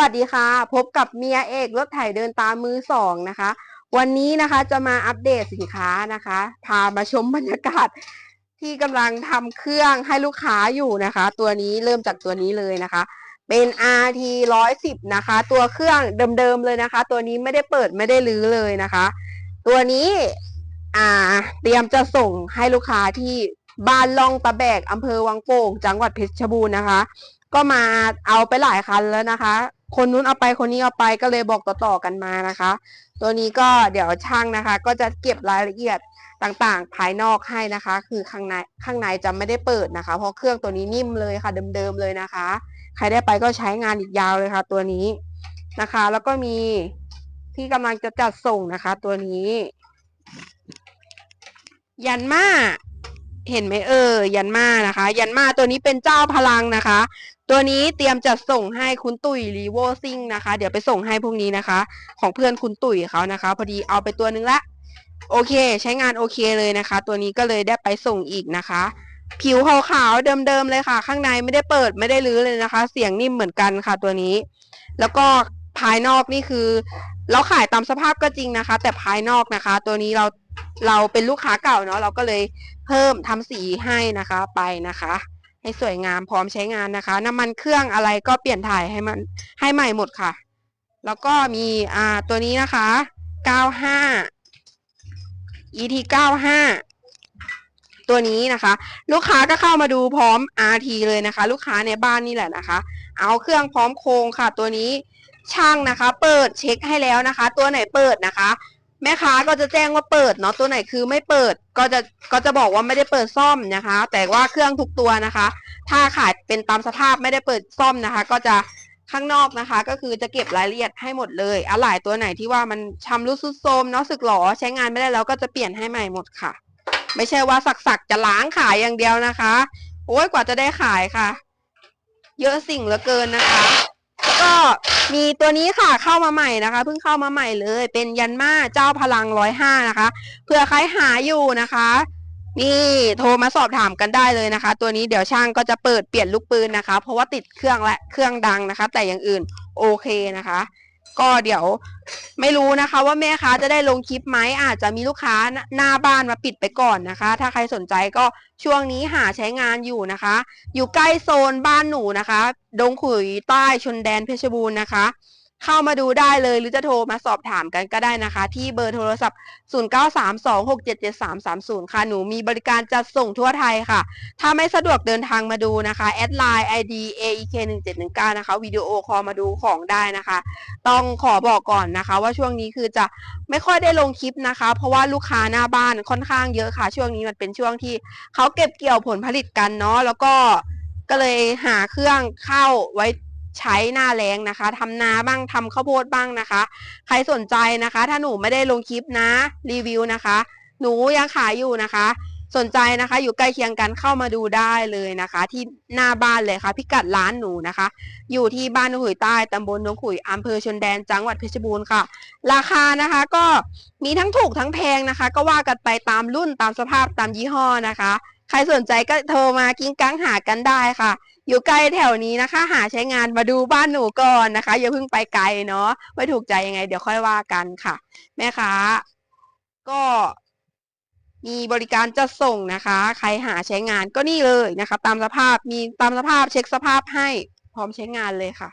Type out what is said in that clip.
วัสดีค่ะ พบกับเมียเอกรถไถเดินตามมือสองนะคะ วันนี้นะคะจะมาอัปเดตสินค้านะคะ พามาชมบรรยากาศที่กำลังทำเครื่องให้ลูกค้าอยู่นะคะ ตัวนี้เริ่มจากตัวนี้เลยนะคะ เป็น RT 110นะคะ ตัวเครื่องเดิมๆเลยนะคะ ตัวนี้ไม่ได้เปิดไม่ได้รื้อเลยนะคะ ตัวนี้อ่าเตรียมจะส่งให้ลูกค้าที่บ้านล่องตะแบกอำเภอวังโป่งจังหวัดเพชรบูรณ์นะคะก็มาเอาไปหลายคันแล้วนะคะ คนนู้นเอาไปคนนี้เอาไปก็เลยบอกต่อๆกันมานะคะ ตัวนี้ก็เดี๋ยวช่างนะคะ ก็จะเก็บรายละเอียดต่างๆ ภายนอกให้นะคะ คือข้างในข้างในจะไม่ได้เปิดนะคะ เพราะเครื่องตัวนี้นิ่มเลยค่ะ เดิมๆเลยนะคะ ใครได้ไปก็ใช้งานอีกยาวเลยค่ะ ตัวนี้นะคะ แล้วก็มีที่กำลังจะจัดส่งนะคะ ตัวนี้ ยันมา เห็นไหมเออ ยันมานะคะ ยันมาตัวนี้เป็นเจ้าพลังนะคะ ตัวนี้เตรียมจะส่งให้คุณตุ๋ยรีโวซิงนะคะ เดี๋ยวไปส่งให้พวกนี้นะคะ ของเพื่อนคุณตุ๋ยเขานะคะ พอดีเอาไปตัวนึงละโอเค ใช้งานโอเคเลยนะคะ ตัวนี้ก็เลยได้ไปส่งอีกนะคะ ผิวขาวๆเดิมๆเลยค่ะ ข้างในไม่ได้เปิดไม่ได้รื้อเลยนะคะ เสียงนิ่มเหมือนกันค่ะตัวนี้ แล้วก็ภายนอกนี่คือ เราขายตามสภาพก็จริงนะคะ แต่ภายนอกนะคะ ตัวนี้เรา เราเป็นลูกค้าเก่าเนาะเราก็เลยเพิ่มทำสีให้นะคะไปนะคะ ให้สวยงามพร้อมใช้งานนะคะ น้ำมันเครื่องอะไรก็เปลี่ยนถ่ายให้มันให้ใหม่หมดค่ะ แล้วก็มีอ่าตัวนี้นะคะ 95 ET 95ตัวนี้นะคะ ลูกค้าก็เข้ามาดูพร้อม RT เลยนะคะ ลูกค้าในบ้านนี่แหละนะคะ เอาเครื่องพร้อมโครงค่ะ ตัวนี้ช่างนะคะ เปิดเช็คให้แล้วนะคะ ตัวไหนเปิดนะคะ แม่ค้าก็จะแจ้งว่าเปิดเนาะตัวไหนคือไม่เปิดก็จะก็จะบอกว่าไม่ได้เปิดซ่อมนะคะ แต่ว่าเครื่องทุกตัวนะคะ ถ้าขายเป็นตามสภาพไม่ได้เปิดซ่อมนะคะ ก็จะข้างนอกนะคะ ก็คือจะเก็บรายละเอียดให้หมดเลยอะไหล่ตัวไหนที่ว่ามันชำรุดทรุดโทรมเนาะสึกหรอใช้งานไม่ได้แล้วก็จะเปลี่ยนให้ใหม่หมดค่ะ ไม่ใช่ว่าสักๆจะล้างขายอย่างเดียวนะคะ โอ้ยกว่าจะได้ขายค่ะ เยอะสิ่งเหลือเกินนะคะ มีตัวนี้ค่ะเข้ามาใหม่นะคะเพิ่งเข้ามาใหม่เลย เป็นยันมาเจ้าพลังร้อยห้านะคะเผื่อใครหาอยู่นะคะ นี่โทรมาสอบถามกันได้เลยนะคะ ตัวนี้เดี๋ยวช่างก็จะเปิดเปลี่ยนลูกปืนนะคะ เพราะว่าติดเครื่องและเครื่องดังนะคะ แต่อย่างอื่นโอเคนะคะ ก็เดี๋ยวไม่รู้นะคะว่าแม่ค้าจะได้ลงคลิปไหมอาจจะมีลูกค้าหน้าบ้านมาปิดไปก่อนนะคะ ถ้าใครสนใจก็ช่วงนี้หาใช้งานอยู่นะคะ อยู่ใกล้โซนบ้านหนูนะคะ ดงขุยใต้ชนแดนเพชรบูรณ์นะคะ เข้ามาดูได้เลย หรือจะโทรมาสอบถามกันก็ได้นะคะ ที่เบอร์โทรศัพท์ 0932677330 ค่ะ หนูมีบริการจัดส่งทั่วไทยค่ะ ถ้าไม่สะดวกเดินทางมาดูนะคะแอดไลน์ ID AEK1719 นะคะวิดีโอคอลมาดูของได้นะคะ ต้องขอบอกก่อนนะคะ ว่าช่วงนี้คือจะไม่ค่อยได้ลงคลิปนะคะ เพราะว่าลูกค้าหน้าบ้านค่อนข้างเยอะค่ะ ช่วงนี้มันเป็นช่วงที่เขาเก็บเกี่ยวผลผลิตกันเนาะแล้วก็ก็เลยหาเครื่องเข้าไว้ ใช้หน้าแรงนะคะทำนาบ้างทำข้าวโพดบ้างนะคะ ใครสนใจนะคะ ถ้าหนูไม่ได้ลงคลิปนะรีวิวนะคะ หนูยังขายอยู่นะคะ สนใจนะคะอยู่ใกล้เคียงกันเข้ามาดูได้เลยนะคะ ที่หน้าบ้านเลยค่ะ พิกัดร้านหนูนะคะ อยู่ที่บ้านนขุยใต้ตำบลนขุยอำเภอชนแดนจังหวัดเพชรบูรณ์ค่ะ ราคานะคะก็มีทั้งถูกทั้งแพงนะคะ ก็ว่ากันไปตามรุ่นตามสภาพตามยี่ห้อนะคะ ใครสนใจก็โทรมากิ้งกังหากันได้ค่ะ อยู่ใกล้แถวนี้นะคะ หาใช้งานมาดูบ้านหนูก่อนนะคะ อย่าเพิ่งไปไกลเนาะไม่ถูกใจยังไง เดี๋ยวค่อยว่ากันค่ะ แม่ค้าก็ มีบริการจะส่งนะคะ ใครหาใช้งานก็นี่เลยนะคะ ตามสภาพมีตามสภาพเช็คสภาพให้พร้อมใช้งานเลยค่ะ